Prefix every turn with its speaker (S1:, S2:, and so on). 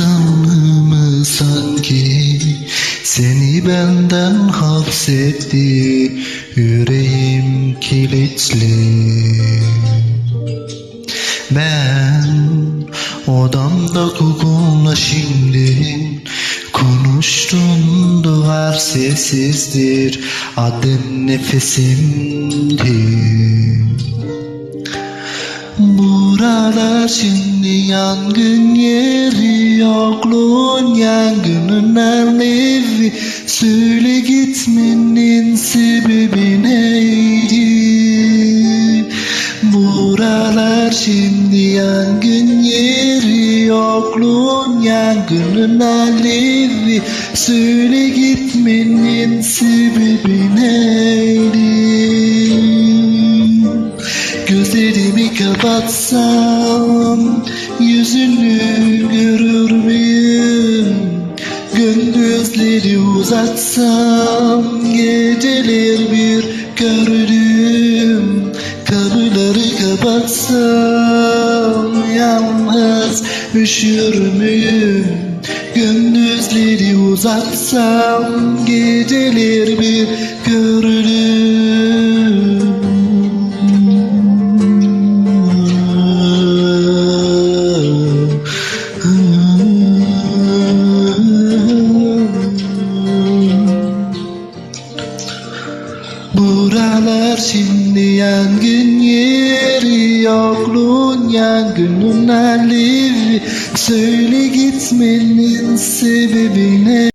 S1: Yazdım mı sanki Seni benden hapsetti Yüreğim kilitli. Ben odamda kokunla şimdi Konuştun duvar sessizdir Adın nefesimdir Buralar şimdi yangın yeri Yokluğun yangının alevi Söyle gitmenin sebebi neydi? Buralar şimdi yangın yeri. Yokluğun yangının alevi. Söyle gitmenin sebebi neydi? Gözlerimi kapatsam Yüzünü görür müyüm Gündüzleri uzatsam Geceler bir gördüm Kapıları kapatsam Yalnız üşür müyüm? Gündüzleri uzatsam Geceler bir Buralar şimdi yangın yeri Yokluğun yangının alevi Söyle gitmenin sebebi ne